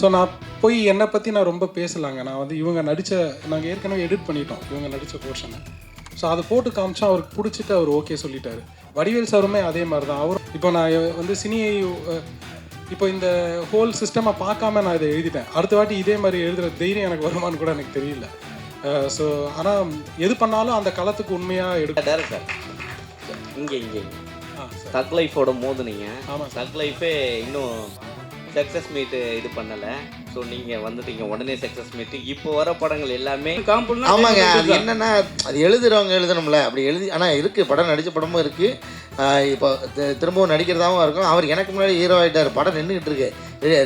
So நான் போய் என்னை பற்றி நான் ரொம்ப பேசலாங்க. நான் வந்து இவங்க நடித்த நாங்கள் ஏற்கனவே எடிட் பண்ணிட்டோம் இவங்க நடித்த போர்ஷனை ஸோ அதை போட்டு காமிச்சா அவருக்கு பிடிச்சிட்டு அவர் ஓகே சொல்லிட்டாரு. வடிவேல் சாருமே அதே மாதிரி தான் அவரும் இப்போ நான் வந்து சினியை இப்போ இந்த ஹோல் சிஸ்டமை பார்க்காம நான் இதை எழுதிட்டேன். அடுத்த வாட்டி இதே மாதிரி எழுதுகிற தைரியம் எனக்கு வருமான்னு கூட எனக்கு தெரியல. ஸோ ஆனால் எது பண்ணாலும் அந்த களத்துக்கு உண்மையாக எடுக்க டேரக்டர் இங்கே இங்கே தக் லைஃபோட மோதுனீங்க. ஆமாம் தக் லைஃபே இன்னும் சக்ஸஸ் மீட் இது பண்ணலை. ஸோ நீங்கள் வந்துட்டீங்க. உடனே சக்ஸஸ் மீட் இப்போ வர படங்கள் எல்லாமே காம்பவுண்ட் ஆமாங்க. அது என்னன்னா அது எழுதுறவங்க எழுதணும்ல. அப்படி எழுதி ஆனால் இருக்குது படம் நடித்த படமும் இருக்குது இப்போ திரும்பவும் நடிக்கிறதாவும் இருக்கும். அவர் எனக்கு முன்னாடி ஹீரோ ஆகிட்டார் படம் நின்றுக்கிட்டு இருக்கு.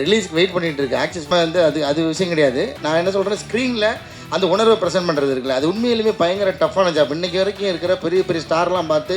ரிலீஸ்க்கு வெயிட் பண்ணிட்டு இருக்கு. ஆக்சஸ் வந்து அது அது விஷயம் கிடையாது. நான் என்ன சொல்கிறேன் ஸ்க்ரீனில் அந்த உணர்வை ப்ரெசென்ட் பண்ணுறது இருக்குல்ல. அது உண்மையிலுமே பயங்கர டஃப்பான ஜாப் இன்னைக்கு வரைக்கும் இருக்கிற பெரிய பெரிய ஸ்டார்லாம் பார்த்து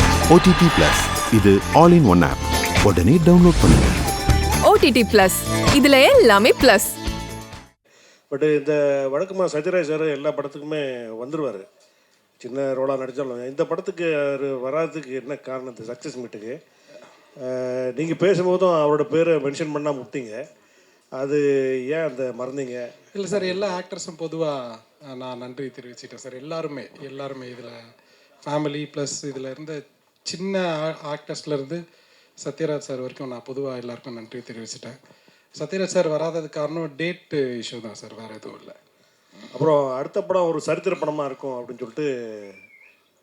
ஓடிடி பிளஸ் இது ஆல் இன் ஒன் ஆப் உடனே டவுன்லோட் பண்ணுங்க. ஓடிடி பிளஸ் இதுல எல்லாமே பிளஸ் பட் இந்த வழக்கமாக சத்யராஜ் சார் எல்லா படத்துக்குமே வந்துடுவார் சின்ன ரோலாக நடித்தாலும் இந்த படத்துக்கு அவர் வராததுக்கு என்ன காரணம் இந்த சக்ஸஸ் மீட்டுக்கு? நீங்கள் பேசும்போதும் அவரோட பேரை மென்ஷன் பண்ணால் முட்டிங்க. அது ஏன் அந்த மறந்தீங்க? இல்லை சார் எல்லா ஆக்டர்ஸும் பொதுவாக நான் நன்றி தெரிவிச்சிட்டேன் சார். எல்லாருமே எல்லாருமே இதில் ஃபேமிலி ப்ளஸ் இதில் இருந்த சின்ன ஆக்டர்ஸ்லேருந்து சத்யராஜ் சார் வரைக்கும் நான் பொதுவாக எல்லாருக்கும் நன்றி தெரிவிச்சிட்டேன். சத்யராஜ் சார் வராததுக்கு காரணம் டேட் இஷ்யூ தான் சார் வேறு எதுவும் இல்லை. அப்புறம் அடுத்த படம் ஒரு சரித்திர படமாக இருக்கும் அப்படின்னு சொல்லிட்டு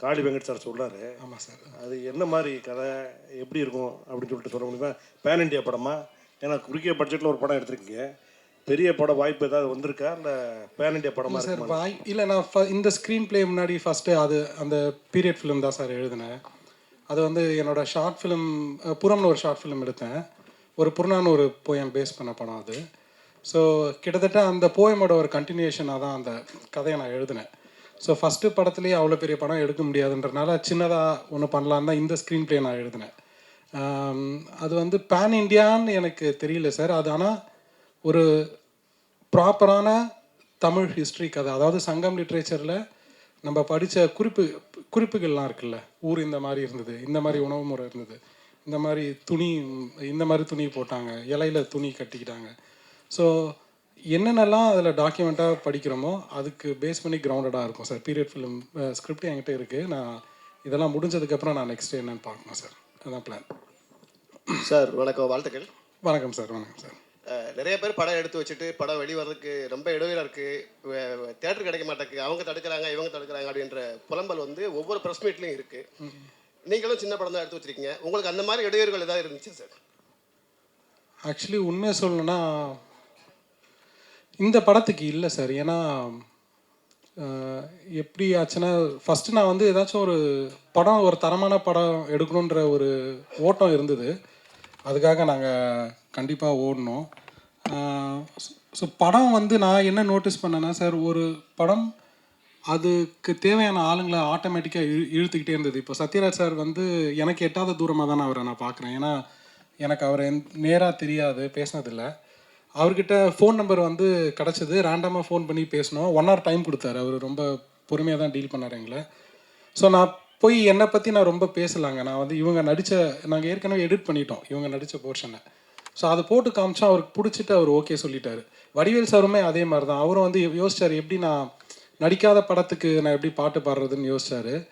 காளி வெங்கட் சார் சொல்றாரு. ஆமாம் சார். அது என்ன மாதிரி கதை எப்படி இருக்கும் அப்படின்னு சொல்லிட்டு சொல்ல முடியுமா? பேன் இண்டியா படமா? ஏன்னா குறுகிய பட்ஜெட்டில் ஒரு படம் எடுத்திருக்கீங்க. பெரிய பட வாய்ப்பு ஏதாவது வந்திருக்கா? இல்லை பேன் இண்டியா படமா சார் வாய் இல்லை நான் இந்த ஸ்க்ரீன் ப்ளே முன்னாடி ஃபஸ்ட்டு அது அந்த பீரியட் ஃபிலிம் தான் சார் எழுதினேன். அது வந்து என்னோட ஷார்ட் ஃபிலிம் புறம்னு ஒரு ஷார்ட் ஃபிலிம் எடுத்தேன். ஒரு புறநான்னு ஒரு போயம் பேஸ் பண்ண படம் அது. ஸோ கிட்டத்தட்ட அந்த போயமோட ஒரு கண்டினியூஷனாக தான் அந்த கதையை நான் எழுதினேன். ஸோ ஃபஸ்ட்டு படத்துலேயே அவ்வளோ பெரிய படம் எடுக்க முடியாதுன்றனால சின்னதாக ஒன்று பண்ணலான்னு தான் இந்த ஸ்க்ரீன் ப்ளே நான் எழுதினேன். அது வந்து பேன் இண்டியான்னு எனக்கு தெரியல சார் அது ஆனால் ஒரு ப்ராப்பரான தமிழ் ஹிஸ்ட்ரி கதை. அதாவது சங்கம் லிட்ரேச்சரில் நம்ம படித்த குறிப்பு குறிப்புகள்லாம் இருக்குல்ல? ஊர் இந்த மாதிரி இருந்தது இந்த மாதிரி உணவு முறை இருந்தது இந்த மாதிரி துணி இந்த மாதிரி துணி போட்டாங்க இலையில துணி கட்டிக்கிட்டாங்க. ஸோ என்னென்னலாம் அதில் டாக்குமெண்ட்டாக படிக்கிறோமோ அதுக்கு பேஸ் பண்ணி கிரவுண்டடாக இருக்கும் சார் பீரியட் ஃபிலிம் ஸ்கிரிப்ட் என்கிட்ட இருக்குது நான் இதெல்லாம் முடிஞ்சதுக்கப்புறம் நான் நெக்ஸ்ட் என்னன்னு பார்க்கணும் சார் அதான் பிளான் சார் வணக்கம் வாழ்த்துக்கள். வணக்கம் சார் வணக்கம் சார் நிறைய பேர் படம் எடுத்து வச்சுட்டு படம் வெளிவரதுக்கு ரொம்ப இடைவெளியாக இருக்குது தேட்டர் கிடைக்க மாட்டேங்குது. அவங்க தடுக்கிறாங்க இவங்க தடுக்கிறாங்க அப்படின்ற புலம்பல் வந்து ஒவ்வொரு ப்ரெஸ் மீட்லையும் இருக்குது நீங்களும் சின்ன படம் தான் எடுத்து வச்சிருக்கீங்க. உங்களுக்கு அந்த மாதிரி இடையூறுகள் ஏதாவது இருந்துச்சு சார் ஆக்சுவலி உண்மையை சொல்லணும்னா இந்த படத்துக்கு இல்லை சார் ஏன்னா எப்படி ஆச்சுன்னா ஃபஸ்ட்டு நான் வந்து ஏதாச்சும் ஒரு படம் ஒரு தரமான படம் எடுக்கணுன்ற ஒரு ஓட்டம் இருந்தது. அதுக்காக நாங்கள் கண்டிப்பாக ஓடணும். ஸோ படம் வந்து நான் என்ன நோட்டீஸ் பண்ணேன்னா சார் ஒரு படம் அதுக்கு தேவையான ஆளுங்களை ஆட்டோமேட்டிக்காக இழு இழுத்துக்கிட்டே இருந்தது. இப்போ சத்யராஜ் சார் வந்து எனக்கு எட்டாத தூரமாக தான் அவரை நான் பார்க்குறேன். ஏன்னா எனக்கு அவரை நேராக தெரியாது பேசினதில்லை. அவர்கிட்ட ஃபோன் நம்பர் வந்து கிடச்சிது. ரேண்டமாக ஃபோன் பண்ணி பேசினோம். ஒன் ஹவர் டைம் கொடுத்தாரு. அவர் ரொம்ப பொறுமையாக தான் டீல் பண்ணார் எங்களை. ஸோ நான் போய் என்னை பற்றி நான் ரொம்ப பேசலாங்க. நான் வந்து இவங்க நடித்த நாங்கள் ஏற்கனவே எடிட் பண்ணிட்டோம். இவங்க நடித்த போர்ஷனை ஸோ அதை போட்டு காமிச்சா அவருக்கு பிடிச்சிட்டு அவர் ஓகே சொல்லிட்டாரு. வடிவேல் சாருமே அதே மாதிரி தான் அவரும் வந்து யோசிச்சார் எப்படி நான் நடிக்காத படத்துக்கு நான் எப்படி பாட்டு பாடுறதுன்னு யோசிச்சாரு.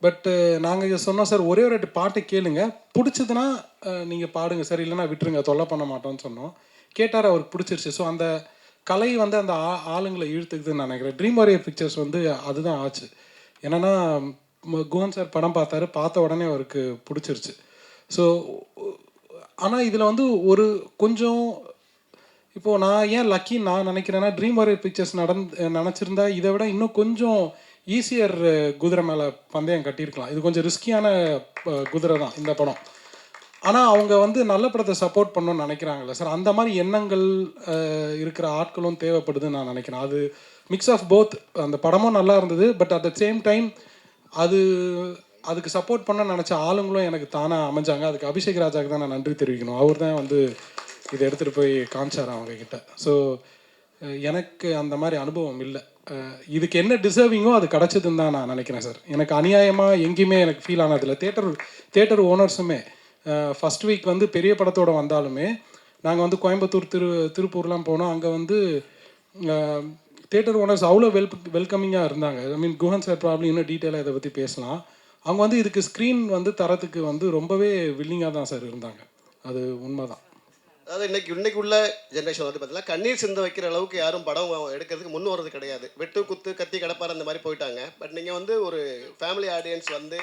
பட்டு நாங்கள் சொன்னோம் சார் ஒரே ஒரு வாட்டி பாட்டு கேளுங்க. பிடிச்சதுன்னா நீங்கள் பாடுங்க. சார் இல்லைன்னா விட்டுருங்க. தொல்லை பண்ண மாட்டோம்னு சொன்னோம். கேட்டார் அவருக்கு பிடிச்சிருச்சு. ஸோ அந்த கலை வந்து அந்த ஆ- ஆளுங்களை இழுத்துக்குதுன்னு நினைக்கிறேன். ட்ரீம் வாரியர் பிக்சர்ஸ் வந்து அதுதான் ஆச்சு. என்னென்னா ம- குஹன் சார் படம் பார்த்தாரு. பார்த்த உடனே அவருக்கு பிடிச்சிருச்சு. ஸோ ஆனால் இதில் வந்து ஒரு கொஞ்சம் இப்போது நான் ஏன் லக்கி நான் நினைக்கிறேன்னா ட்ரீம் வாரியர் பிக்சர்ஸ் நடந்து நினச்சிருந்தா இதை விட இன்னும் கொஞ்சம் ஈஸியர் குதிரை மேலே பந்தயம் கட்டியிருக்கலாம். இது கொஞ்சம் ரிஸ்கியான குதிரை தான் இந்த படம். ஆனால் அவங்க வந்து நல்ல படத்தை சப்போர்ட் பண்ணணும்னு நினைக்கிறாங்கல்ல சார் அந்த மாதிரி எண்ணங்கள் இருக்கிற ஆட்களும் தேவைப்படுதுன்னு நான் நினைக்கிறேன். அது மிக்ஸ் ஆஃப் போத் அந்த படமும் நல்லா இருந்தது but at the same time அது அதுக்கு சப்போர்ட் பண்ண நினச்ச ஆளுங்களும் எனக்கு தானாக அமைஞ்சாங்க. அதுக்கு அபிஷேக் ராஜாவுக்கு தான் நான் நன்றி தெரிவிக்கணும். அவர் தான் வந்து இதை எடுத்துகிட்டு போய் காமிச்சார் அவங்கக்கிட்ட ஸோ எனக்கு அந்த மாதிரி அனுபவம் இல்லை. இதுக்கு என்ன டிசர்விங்கோ அது கிடச்சதுன்னு தான் நான் நினைக்கிறேன் சார் எனக்கு அநியாயமாக எங்கேயுமே எனக்கு ஃபீல் ஆனதில்லை தேட்டர் தேட்டர் ஓனர்ஸுமே ஃபர்ஸ்ட் வீக் வந்து பெரிய படத்தோட வந்தாலுமே நாங்கள் வந்து கோயம்புத்தூர் திரு திருப்பூர்லாம் போனோம். அங்கே வந்து தேட்டர் ஓனர்ஸ் அவ்வளோ வெல் வெல்கமிங்காக இருந்தாங்க. I mean Guhan sir problem இன்னும் டீட்டெயிலாக இதை பற்றி பேசலாம். அவங்க வந்து இதுக்கு ஸ்க்ரீன் வந்து தரத்துக்கு வந்து ரொம்பவே வில்லிங்காக தான் சார் இருந்தாங்க. அது உண்மைதான். அதாவது இன்னைக்கு இன்னைக்கு உள்ள ஜென்ரேஷன் வந்து பார்த்தீங்கன்னா கண்ணீர் சிந்த வைக்கிற அளவுக்கு யாரும் படம் எடுக்கிறதுக்கு முன் வர்றது கிடையாது. வெட்டு குத்து கத்தி கடப்பார் அந்த மாதிரி போயிட்டாங்க. பட் நீங்கள் வந்து ஒரு ஃபேமிலி ஆடியன்ஸ் வந்து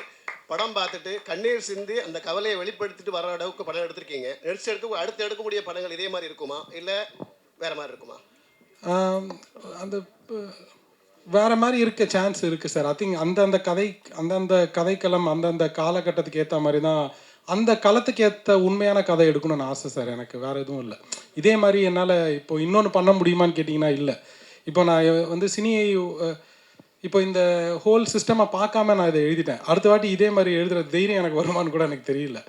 படம் பார்த்துட்டு கண்ணீர் சிந்தி அந்த கவலையை வெளிப்படுத்திட்டு வர அளவுக்கு படம் எடுத்திருக்கீங்க. நெக்ஸ்ட் எடுக்க அடுத்து எடுக்கக்கூடிய படங்கள் இதே மாதிரி இருக்குமா? இல்லை வேற மாதிரி இருக்குமா? அந்த வேற மாதிரி இருக்க சான்ஸ் இருக்கு சார் ஐ திங்க் அந்தந்த கதை அந்தந்த கதைக்களம் அந்தந்த காலகட்டத்துக்கு ஏற்ற மாதிரி தான் அந்த களத்துக்கு ஏற்ற உண்மையான கதை எடுக்கணும்னு ஆசை சார் எனக்கு வேற எதுவும் இல்லை. இதே மாதிரி என்னால் இப்போ இன்னொன்று பண்ண முடியுமான்னு கேட்டிங்கன்னா இல்லை. இப்போ நான் வந்து சினி இப்போ இந்த ஹோல் சிஸ்டமாக பார்க்காம நான் இதை எழுதிட்டேன். அடுத்த வாட்டி இதே மாதிரி எழுதுகிற தைரியம் எனக்கு வருமான்னு கூட எனக்கு தெரியல.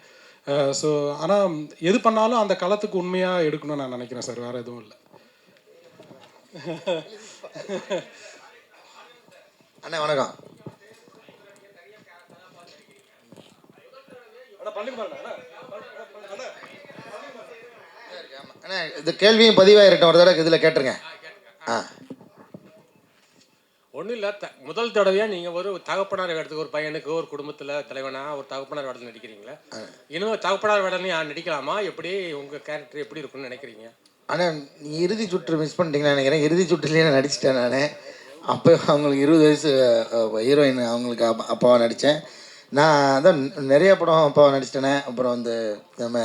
ஸோ ஆனால் எது பண்ணாலும் அந்த களத்துக்கு உண்மையாக எடுக்கணும்னு நான் நினைக்கிறேன் சார் வேற எதுவும் இல்லை. அண்ணா வணக்கம். அண்ணா இந்த கேள்வியும் பதிவாயிருட்டும் ஒரு தடவை இதில் கேட்டுருங்க. ஆ. ஒன்றும் இல்லை த முதல் தடவையாக நீங்கள் ஒரு தகப்பனார் வேடத்துக்கு ஒரு பையனுக்கு ஒரு குடும்பத்தில் தலைவனாக ஒரு தகப்பனார் வேடத்தில் நடிக்கிறீங்களே? இன்னும் தகப்பனார் வேடம்லையும் நடிக்கலாமா? எப்படி உங்கள் கேரக்டர் எப்படி இருக்கும்னு நினைக்கிறீங்க? ஆனால் நீ இறுதி சுற்று மிஸ் பண்ணிட்டீங்கன்னு நினைக்கிறேன். இறுதி சுற்றுலேயே நான் நடிச்சிட்டேன் நான். அப்போ அவங்களுக்கு இருபது வயசு ஹீரோயின் அவங்களுக்கு அப்பா அப்பாவை நடித்தேன் நான் அதான் நிறைய படம் அப்பாவை நடிச்சிட்டேனே. அப்புறம் வந்து நம்ம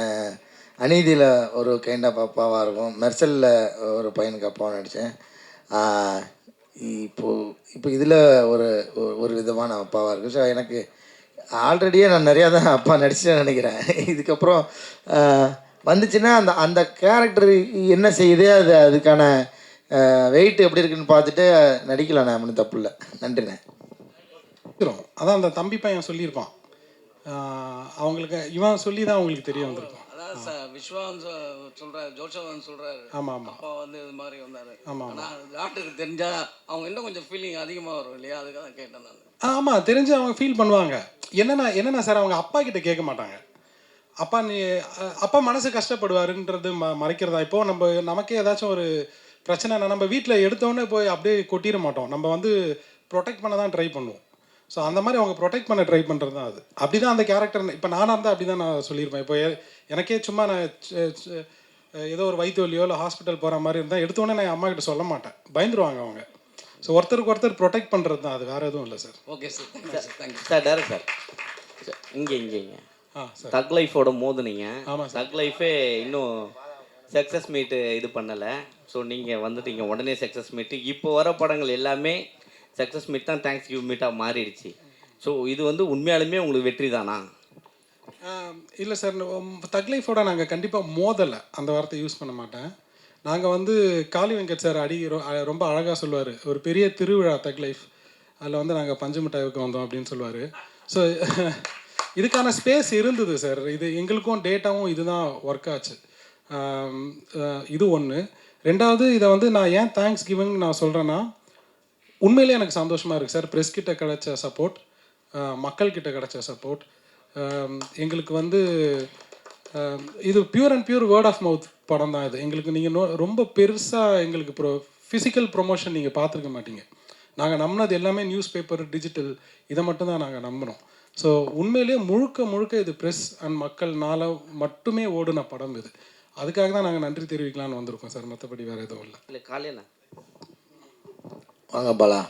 அநீதியில் ஒரு கைண்ட் ஆஃப் அப்பாவாக இருக்கும். மெர்சலில் ஒரு பையனுக்கு அப்பாவை நடித்தேன் இப்போ இப்போ இதில் ஒரு ஒரு- ஒரு விதமான அப்பாவாக இருக்கும் ஸோ எனக்கு ஆல்ரெடியே நான் நிறையா தான் அப்பா நடிச்சிட்டேன்னு நினைக்கிறேன். இதுக்கப்புறம் வந்துச்சுன்னா அந்த அந்த கேரக்டர் என்ன செய்யுதே அது அதுக்கான வெயிட் எப்படி இருக்குன்னு பார்த்துட்டு நடிக்கலாம் நான் ஒன்றும் தப்பு இல்லை. நன்றிண்ணே. அதான் அந்த தம்பி பையன் சொல்லியிருப்பான். அவங்களுக்கு இவன் சொல்லி தான் அவங்களுக்கு தெரிய வந்திருக்கும். விஸ்வான் சொ- சொல்றாரு ஜோஷவன் சொல்றாரு. ஆமாம் ஆமாம் அப்பா வந்து இது மாதிரி வந்தாரு. ஆமா, ஆனா டாக்டருக்கு தெரிஞ்சா அவங்க இன்னும் கொஞ்சம் ஃபீலிங் அதிகமா வரும் இல்லையா? அதுக்காக தான் கேட்டேன் நான். ஆமாம் தெரிஞ்சு அவங்க ஃபீல் பண்ணுவாங்க. என்னென்ன என்னென்ன சார் அவங்க அப்பா கிட்ட கேட்க மாட்டாங்க. அப்பா நீ அப்பா மனசு கஷ்டப்படுவாருன்றது ம மறைக்கிறதா? இப்போ நம்ம நமக்கே ஏதாச்சும் ஒரு பிரச்சனைனா நம்ம வீட்டில் எடுத்தோடனே போய் அப்படியே கொட்டிட மாட்டோம். நம்ம வந்து ப்ரொடெக்ட் பண்ண தான் ட்ரை பண்ணுவோம். ஸோ அந்த மாதிரி அவங்க ப்ரொடெக்ட் பண்ண ட்ரை பண்ணுறது தான் அது. அப்படி தான் அந்த கேரக்டர் இப்போ நானாக இருந்தால் அப்படி தான் நான் சொல்லியிருப்பேன். இப்போ எனக்கே சும்மா நான் ஏதோ ஒரு வயிற்று வலியோ இல்லை ஹாஸ்பிட்டல் போகிற மாதிரி இருந்தால் எடுத்தோடனே நான் என் அம்மா கிட்ட சொல்ல மாட்டேன். பயந்துருவாங்க அவங்க. ஸோ ஒருத்தருக்கு ஒருத்தர் ப்ரொடெக்ட் பண்ணுறது தான். அது வேறு எதுவும் இல்லை sir. Okay sir thank you sir thank you sir direct sir இங்கே இங்கே இங்கே. ஆ சார் தக் லைஃபோட மோதுனீங்க. ஆமா சார். தக் லைஃபே இன்னும் சக்ஸஸ் மீட்டு இது பண்ணலை. ஸோ நீங்கள் வந்துட்டீங்க உடனே சக்ஸஸ் மீட்டு இப்போ வர படங்கள் எல்லாமே சக்ஸஸ் மீட் தான் தேங்க்ஸ் கிவ் மீட்டாக மாறிடுச்சு. ஸோ இது வந்து உண்மையாலுமே உங்களுக்கு வெற்றி தானா? இல்லை சார் தக் லைஃபோட நாங்கள் கண்டிப்பாக மோதலை. அந்த வார்த்தை யூஸ் பண்ண மாட்டேன். நாங்கள் வந்து காளி வெங்கட் சார் அடி ரொ- ரொம்ப அழகாக சொல்லுவார். ஒரு பெரிய திருவிழா தக் லைஃப் அதில் வந்து நாங்கள் பஞ்சு வந்தோம் அப்படின்னு சொல்லுவார். ஸோ இதுக்கான ஸ்பேஸ் இருந்தது சார் இது எங்களுக்கும் டேட்டாவும் இதுதான் ஒர்க் ஆச்சு. இது ஒன்று ரெண்டாவது இதை வந்து நான் ஏன் தேங்க்ஸ் கிவிங் நான் சொல்கிறேன்னா உண்மையிலே எனக்கு சந்தோஷமாக இருக்குது சார். ப்ரெஸ் கிட்ட கிடைச்ச சப்போர்ட் மக்கள் கிட்ட கிடைச்ச சப்போர்ட் எங்களுக்கு வந்து இது pure and pure word of mouth படம் தான் இது. எங்களுக்கு நீங்கள் நோ ரொம்ப பெருசாக எங்களுக்கு ப்ரோ ஃபிசிக்கல் ப்ரொமோஷன் நீங்கள் பார்த்துருக்க மாட்டீங்க. நாங்கள் நம்பினது எல்லாமே நியூஸ் பேப்பர் டிஜிட்டல் இதை மட்டும்தான் நாங்கள் நம்பினோம். ஸோ உண்மையிலேயே முழுக்க முழுக்க இது ப்ரெஸ் அண்ட் மக்கள்னால மட்டுமே ஓடுன படம் இது. அதுக்காக தான் நாங்கள் நன்றி தெரிவிக்கலாம்னு வந்திருக்கோம் சார். மற்றபடி வேறு எதுவும் இல்லை. இல்லை காலையில் வாங்க பாலா.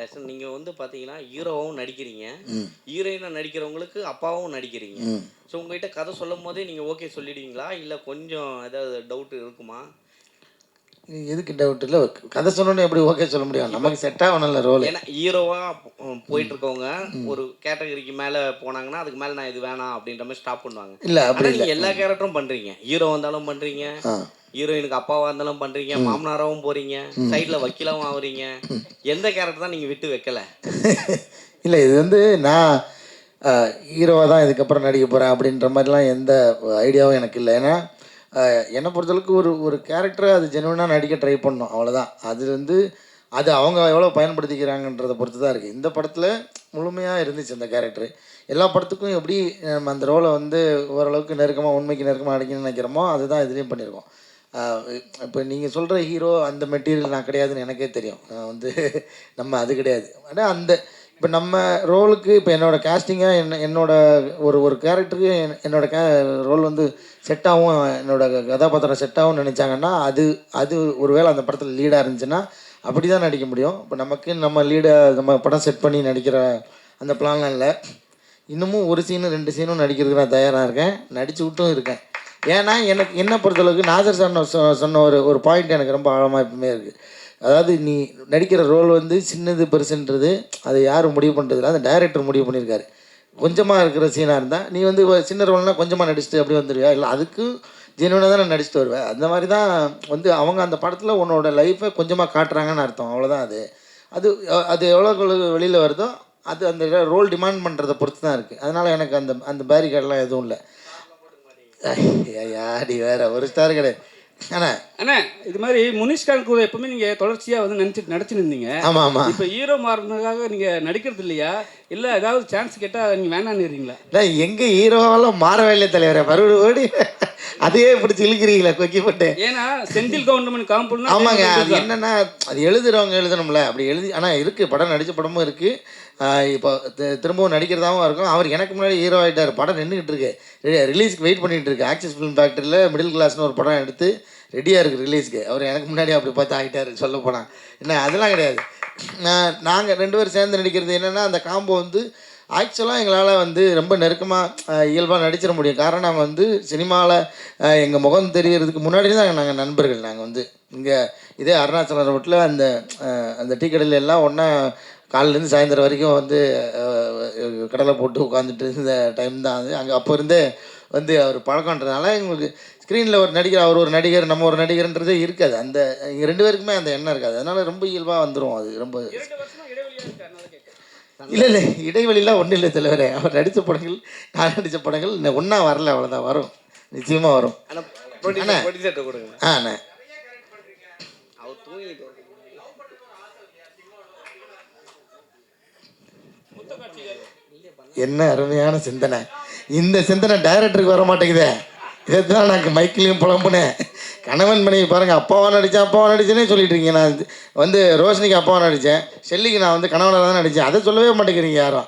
சார் நீங்கள் வந்து பார்த்தீங்கன்னா ஹீரோவும் நடிக்கிறீங்க. ஹீரோயினாக நடிக்கிறவங்களுக்கு அப்பாவும் நடிக்கிறீங்க. ஸோ உங்ககிட்ட கதை சொல்லும் போதே நீங்கள் ஓகே சொல்லிடுவீங்களா? இல்லை கொஞ்சம் ஏதாவது டவுட் இருக்குமா? எதுக்கு டவுட் இல்லை? கதை சொன்னோன்னே எப்படி ஓகே சொல்ல முடியும்? நமக்கு செட் ஆகணும்ல ரோல் ஏன்னா ஹீரோவா போயிட்டு இருக்கவங்க ஒரு கேட்டகரிக்கு மேல போனாங்கன்னா அதுக்கு மேல நான் இது வேணாம் அப்படின்ற மாதிரி ஸ்டாப் பண்ணுவாங்க. இல்லை அப்படி ஆனா இல்லை. நீங்க எல்லா கேரக்டரும் பண்றீங்க. ஹீரோ வந்தாலும் பண்றீங்க ஆ. ஹீரோயினுக்கு அப்பாவா இருந்தாலும் பண்றீங்க மாமனாராவும் போறீங்க சைடுல வக்கீலாவும் ஆகுறீங்க எந்த கேரக்டர் தான் நீங்க விட்டு வைக்கல? இல்லை இது வந்து நான் ஹீரோவாக தான் இதுக்கப்புறம் நடிக்க போகிறேன் அப்படின்ற மாதிரிலாம் எந்த ஐடியாவும் எனக்கு இல்லை. ஏன்னா என்னை பொறுத்தளவுக்கு ஒரு ஒரு கேரக்டரை அது ஜென்வனாக நடிக்க ட்ரை பண்ணோம். அவ்வளோதான் அது வந்து அது அவங்க எவ்வளோ பயன்படுத்திக்கிறாங்கன்றதை பொறுத்து தான் இருக்குது இந்த படத்தில் முழுமையாக இருந்துச்சு அந்த கேரக்டர் எல்லா படத்துக்கும் எப்படி நம்ம அந்த ரோலை வந்து ஓரளவுக்கு நெருக்கமாக உண்மைக்கு நெருக்கமாக நடிக்கணும்னு நினைக்கிறோமோ அதுதான் இதுலேயும் பண்ணியிருக்கோம் இப்போ நீங்கள் சொல்கிற ஹீரோ அந்த மெட்டீரியல் நான் கிடையாதுன்னு எனக்கே தெரியும். நான் வந்து நம்ம அது கிடையாது. ஆனால் அந்த இப்போ நம்ம ரோலுக்கு இப்போ என்னோடய கேஸ்டிங்காக என்ன என்னோட ஒரு ஒரு கேரக்டருக்கு என்னோட கே ரோல் வந்து செட் ஆகும் என்னோட கதாபாத்திரம் செட் ஆகும்னு நினச்சாங்கன்னா அது அது ஒருவேளை அந்த படத்தில் லீடாக இருந்துச்சுன்னா அப்படி தான் நடிக்க முடியும். இப்போ நமக்கு நம்ம லீடை நம்ம படம் செட் பண்ணி நடிக்கிற அந்த பிளான்லாம் இல்லை. இன்னமும் ஒரு சீனு ரெண்டு சீனும் நடிக்கிறதுக்கு நான் தயாராக இருக்கேன். நடிச்சு விட்டும் இருக்கேன். ஏன்னா எனக்கு என்ன பொறுத்தளவுக்கு நாசர் சார் சொ- சொன்ன ஒரு ஒரு பாயிண்ட் எனக்கு ரொம்ப ஆழமாக எப்பவுமே இருக்குது அதாவது நீ நடிக்கிற ரோல் வந்து சின்னது பெருசுன்றது அதை யார் முடிவு பண்ணுறதில்ல அந்த டைரக்டர் முடிவு பண்ணியிருக்காரு. கொஞ்சமாக இருக்கிற சீனாக இருந்தால் நீ வந்து சின்ன ரோல்னால் கொஞ்சமாக நடிச்சுட்டு அப்படி வந்துடுவியா இல்லை அதுக்கு ஜெனுவனாக தான் நான் நடிச்சுட்டு வருவேன் அந்த மாதிரி தான் வந்து அவங்க அந்த படத்தில் உன்னோட லைஃப்பை கொஞ்சமாக காட்டுறாங்கன்னு அர்த்தம். அவ்வளோதான் அது. அது அது எவ்வளோ வெளியில் வருதோ அது அந்த ரோல் டிமாண்ட் பண்ணுறதை பொறுத்து தான் இருக்குது அதனால் எனக்கு அந்த அந்த பேரிகேட்லாம் எதுவும் இல்லை. அடி வேற ஒரு ஸ்டார் கிடையாது. அண்ணா. அண்ணா இது மாதிரி முனிஷ்கான் கூட எப்பவுமே நீங்க தொடர்ச்சியா வந்து நினைச்சு நடிச்சு நின்றீங்க ஆமாம் ஆமாம் இப்ப ஹீரோ மாறினதுக்காக நீங்க நடிக்கிறது இல்லையா இல்ல ஏதாவது சான்ஸ் கேட்டா நீங்க வேணான்னு நான் எங்கே ஹீரோவெல்லாம் மாறவே இல்லை தலைவரே. மறுபடியும் ஓடி. அதையே பிடிச்சி இழுக்கிறீங்களா கொக்கி போட்டு. ஏன்னா செந்தில் கவுண்டமன் காம்பவுண்ட் ஆமாங்க அது என்னன்னா அது எழுதுறவங்க எழுதணும்ல. அப்படி எழுதி ஆனால் இருக்குது படம் நடித்த படமும் இருக்குது இப்போ திரும்பவும் நடிக்கிறதாகவும் இருக்கும். அவர் எனக்கு முன்னாடி ஹீரோ ஆகிட்டார் படம் நின்றுக்கிட்டு இருக்கு. ரிலீஸ்க்கு வெயிட் பண்ணிட்டு இருக்கு. ஆக்சிஸ் ஃபிலிம் ஃபேக்டரியில் மிடில் கிளாஸ்னு ஒரு படம் எடுத்து ரெடியாக இருக்குது ரிலீஸ்க்கு அவர் எனக்கு முன்னாடி அப்படி பார்த்து ஆகிட்டார் சொல்ல போனால் என்ன அதெல்லாம் கிடையாது. நான் நாங்கள் ரெண்டு பேரும் சேர்ந்து நடிக்கிறது என்னென்னா அந்த காம்போ வந்து ஆக்சுவலாக எங்களால் வந்து ரொம்ப நெருக்கமாக இயல்பாக நடிச்சிட முடியும். காரணம் நாங்கள் வந்து சினிமாவில் எங்கள் முகம் தெரியறதுக்கு முன்னாடி தான் நாங்கள் நண்பர்கள். நாங்கள் வந்து இங்கே இதே அருணாச்சலம் ரோட்டில் அந்த அந்த டீ கடையில் எல்லாம் ஒன்றா காலையிலேருந்து சாயந்தரம் வரைக்கும் வந்து கடலை போட்டு உட்காந்துட்டு இருந்த டைம் தான் அது. அங்கே அப்போ இருந்தே வந்து அவர் பழக்கன்றதுனால எங்களுக்கு ஸ்க்ரீனில் ஒரு நடிகர் அவர் ஒரு நடிகர் நம்ம ஒரு நடிகர்ன்றதே இருக்காது. அந்த எங்கள் ரெண்டு பேருக்குமே அந்த எண்ணம் இருக்காது. அதனால ரொம்ப இயல்பாக வந்துடும் அது. ரொம்ப இல்லை இல்லை. இடைவெளிலாம் ஒன்றும் இல்லை தலைவரே. அவர் நடித்த படங்கள் நான் நடித்த படங்கள் இன்னும் ஒன்றா வரல அவ்வளோதான் வரும். நிச்சயமாக வரும். ஆ என்ன அருமையான சிந்தனை. இந்த சிந்தனை டைரக்டருக்கு வர மாட்டேங்குதே. இதைத்தான் நான் மைக்கிலையும் புலம்புனேன் கணவன் மனைவி பாருங்கள் அப்பாவை நடித்தேன் அப்பாவை நடிச்சேனே சொல்லிட்டு இருக்கீங்க. நான் இது- வந்து ரோஷினிக்கு அப்பாவை நடித்தேன் ஷெல்லிக்கு நான் வந்து கணவனாக தான் நடித்தேன் அதை சொல்லவே மாட்டேங்கிறீங்க யாரும்.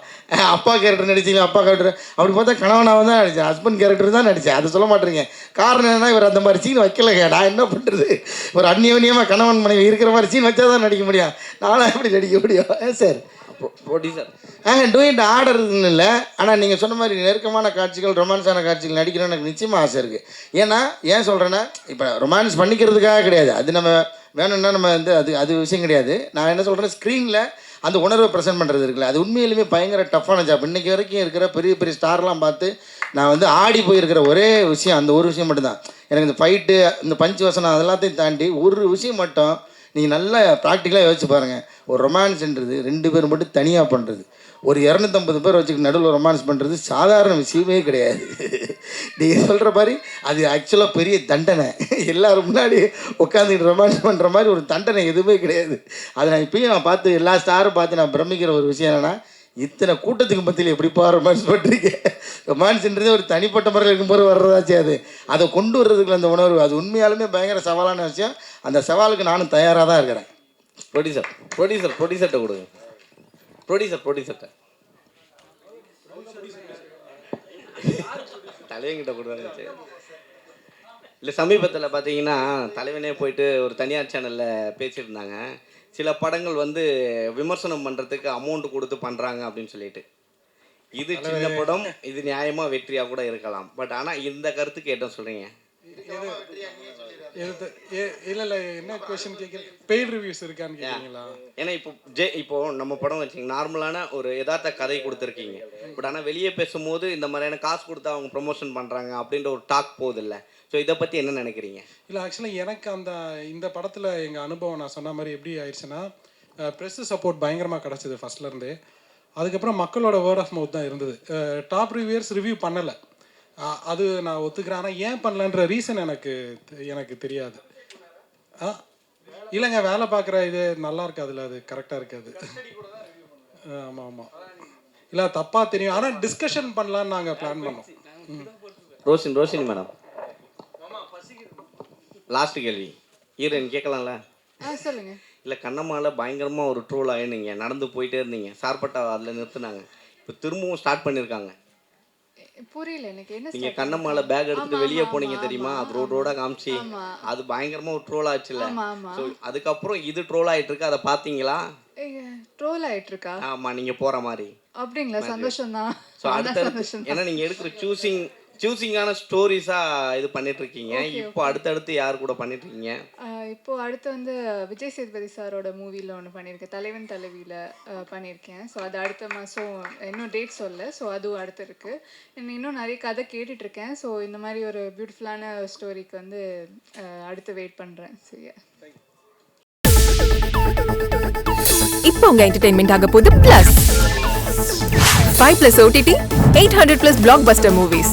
அப்பா கேரக்டர் நடிச்சிங்களா அப்பா கேரக்டர் அப்படி பார்த்தா கணவனாக தான் நடித்தேன் ஹஸ்பண்ட் கேரக்டர் தான் நடித்தேன் அதை சொல்ல மாட்டேங்க காரணம் என்ன இவர் அந்த மாதிரி சீன் வைக்கலங்க. நான் என்ன பண்ணுறது ஒரு அந்நியோன்யமாக கணவன் மனைவி இருக்கிற மாதிரி சீன் வச்சா தான் நடிக்க முடியும். நானும் எப்படி நடிக்க முடியும்? சார் ப்ரொடியூசர் ஆ டூயிட் ஆர்டர்னு இல்லை. ஆனால் நீங்கள் சொன்ன மாதிரி நெருக்கமான காட்சிகள் ரொமான்ஸான காட்சிகள் நடிக்கணும்னு எனக்கு நிச்சயமாக ஆசை இருக்குது ஏன்னா ஏன் சொல்கிறேன்னா இப்போ ரொமான்ஸ் பண்ணிக்கிறதுக்காக கிடையாது. அது நம்ம வேணும்னா நம்ம வந்து அது அது விஷயம் கிடையாது. நான் என்ன சொல்கிறேன் ஸ்க்ரீனில் அந்த உணர்வை ப்ரெசென்ட் பண்ணுறது இருக்குல்ல. அது உண்மையிலுமே பயங்கர டஃப்பான ஜாப் இன்றைக்கி வரைக்கும் இருக்கிற பெரிய பெரிய ஸ்டார்லாம் பார்த்து நான் வந்து ஆடி போயிருக்கிற ஒரே விஷயம் அந்த ஒரு விஷயம் மட்டும்தான். எனக்கு இந்த ஃபைட்டு இந்த பஞ்சு வசனம் அதெல்லாத்தையும் தாண்டி ஒரு விஷயம் மட்டும் நீங்கள் நல்லா ப்ராக்டிக்கலாக யோசிச்சு பாருங்கள் ஒரு ரொமான்ஸ்ன்றது ரெண்டு பேர் மட்டும் தனியாக பண்ணுறது ஒரு இரநூத்தம்பது பேர் வச்சுக்க நடுவில் ரொமான்ஸ் பண்ணுறது சாதாரண விஷயமே கிடையாது. நீங்கள் சொல்கிற மாதிரி அது ஆக்சுவலாக பெரிய தண்டனை. எல்லோரும் முன்னாடி உட்காந்துக்கிட்டு ரொமான்ஸ் பண்ணுற மாதிரி ஒரு தண்டனை எதுவுமே கிடையாது. அதை நான் இப்பயும் நான் பார்த்து எல்லா ஸ்டாரும் பார்த்து நான் பிரமிக்கிற ஒரு விஷயம் என்னென்னா இத்தனை கூட்டத்துக்கு மத்தியில் எப்படிப்பா ரொமான்ஸ் பண்ணுறீங்க ரொமான்ஸ்ன்றதே ஒரு தனிப்பட்ட முறையில் இருக்கும்போது வர்றதாச்சு அது. அதை கொண்டு வர்றதுக்குள்ள அந்த உணர்வு அது உண்மையாலுமே பயங்கர சவாலான விஷயம். அந்த சவாலுக்கு நானும் தயாராக தான் இருக்கிறேன். ப்ரொடியூசர் ப்ரொடியூசர் ப்ரொடியூசர்கிட்ட கொடுங்க. ப்ரொடியூசர் ப்ரொடியூசர்கிட்ட தலைவங்கிட்ட கொடுத்தாங்க இல்லை சமீபத்தில் பார்த்தீங்கன்னா தலைவனே போயிட்டு ஒரு தனியார் சேனலில் பேசியிருந்தாங்க. சில படங்கள் வந்து விமர்சனம் பண்ணுறதுக்கு அமௌண்ட் கொடுத்து பண்ணுறாங்க அப்படின்னு சொல்லிட்டு. இது சின்ன படம் இது நியாயமாக வெற்றியாக கூட இருக்கலாம். பட் ஆனால் இந்த கருத்துக்கு என்ன சொல்கிறீங்க இல்ல இல்ல என்ன கொஸ்டின் கேட்கல பெய்ட் ரிவ்யூஸ் இருக்கான்னு கேக்குறீங்களா? ஏன்னா இப்போ ஜே இப்போ நம்ம படம் வச்சுங்க நார்மலான ஒரு யதார்த்த கதை கொடுத்துருக்கீங்க. பட் ஆனால் வெளியே பேசும்போது இந்த மாதிரியான காசு கொடுத்து அவங்க ப்ரொமோஷன் பண்ணுறாங்க அப்படின்ற ஒரு டாக் போகுது இல்லை. ஸோ இதை பற்றி என்ன நினைக்கிறீங்க? இல்ல ஆக்சுவலாக எனக்கு அந்த இந்த படத்துல எங்க அனுபவம் நான் சொன்ன மாதிரி எப்படி ஆயிடுச்சுன்னா ப்ரெஸ் சப்போர்ட் பயங்கரமா கிடைச்சது ஃபர்ஸ்ட்ல இருந்தே. அதுக்கப்புறம் மக்களோட வேர்ட் ஆஃப் மவுத் தான் இருந்தது. டாப் ரிவ்யூயர்ஸ் ரிவ்யூ பண்ணலை. அது நான் ஒத்துக்கிறேன். ஆனால் ஏன் பண்ணலன்ற ரீசன் எனக்கு எனக்கு தெரியாது. ஆ இல்லைங்க வேலை பார்க்குற இது நல்லா இருக்காதுல்ல அது கரெக்டாக இருக்காது. ஆமாம் ஆமாம் இல்லை தப்பாக தெரியும். ஆனால் டிஸ்கஷன் பண்ணலான்னு நாங்கள் பிளான் பண்ணோம். ரோஷின் ரோஷினி மேடம். லாஸ்ட் கேள்வி. ஹீரோயின் கேட்கலாம்ல? சொல்லுங்க. இல்லை கண்ணம்மால பயங்கரமாக ஒரு ட்ரோல் ஆயிருந்தீங்க நடந்து போயிட்டே இருந்தீங்க. சார்பட்டா அதில் நிறுத்துனாங்க. இப்போ திரும்பவும் ஸ்டார்ட் பண்ணியிருக்காங்க புரியல எனக்கு. என்ன நீங்க கண்ணம்மால? பேக் எடுத்துட்டு ஆமா, வெளியே போனீங்க தெரியுமா? அது ரோட் ரோடா காமிச்சு. அது பயங்கரமா ஒரு ட்ரோல் ஆச்சுல்ல. அதுக்கப்புறம் இது ட்ரோல் ஆயிட்டு இருக்கு. அதை பாத்தீங்களா? ட்ரோல் ஆயிட்டு இருக்கா? ஆமா நீங்க போற மாதிரி. அப்படிங்களா? சந்தோஷம் தான் அடுத்தடுத்து ஏன்னா நீங்க எடுக்கிற சூசிங் சூசிங்கான ஸ்டோரிஸா இது பண்ணிட்டு இருக்கீங்க இப்போ அடுத்தடுத்து யார் கூட பண்ணிட்டு இருக்கீங்க இப்போ அடுத்து வந்து விஜய் சேதுபதி சாரோட மூவியில் ஒன்று பண்ணியிருக்கேன். தலைவன் தலைவியில் பண்ணியிருக்கேன். ஸோ அது அடுத்த மாதம் இன்னும் டேட் சொல்ல ஸோ அதுவும் அடுத்து இருக்கு. இன்னும் இன்னும் நிறைய கதை கேட்டுட்டு இருக்கேன் ஸோ இந்த மாதிரி ஒரு பியூட்டிஃபுல்லான ஸ்டோரிக்கு வந்து அடுத்து வெயிட் பண்ணுறேன் சரியா இப்போ உங்க என்டர்டைன்மெண்ட் ஆக போகுது plus five plus OTT eight hundred plus blockbuster movies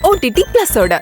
OTT பிளஸோட